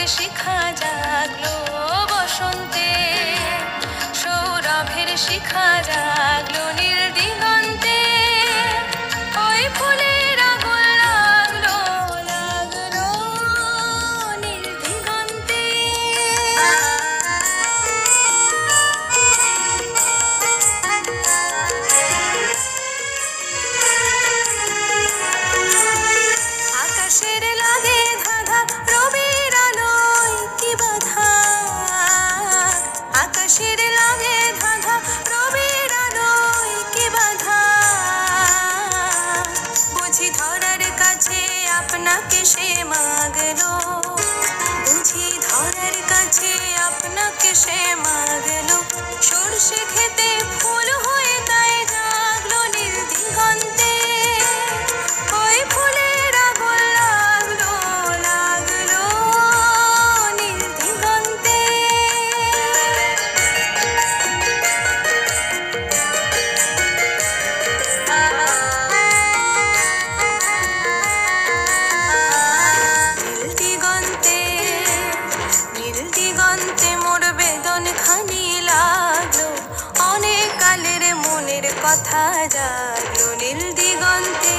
থেকে শিখা জাগলো বসন্তে। সৌরভের শিখা জাগ কথা জাগলো নীল দিগন্তে।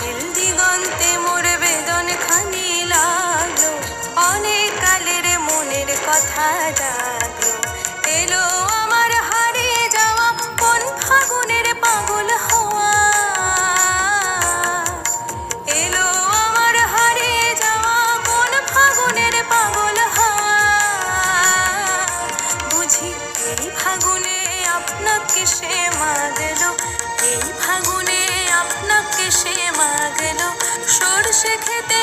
নীল দিগন্তে মোর বেদন খানি লাগল। অনেক কালের মনের কথা জাগলো। এলো আমার হারিয়ে যাওয়া কোন ফাগুনের পাগল হওয়া। এলো আমার হারিয়ে যাওয়া কোন ফাগুনের পাগল হওয়া। বুঝি এই ফাগুনে আপনাকে সে মাগলো। এই ফাগুনে আপনাকে সে মাগলো। সরষে খেতে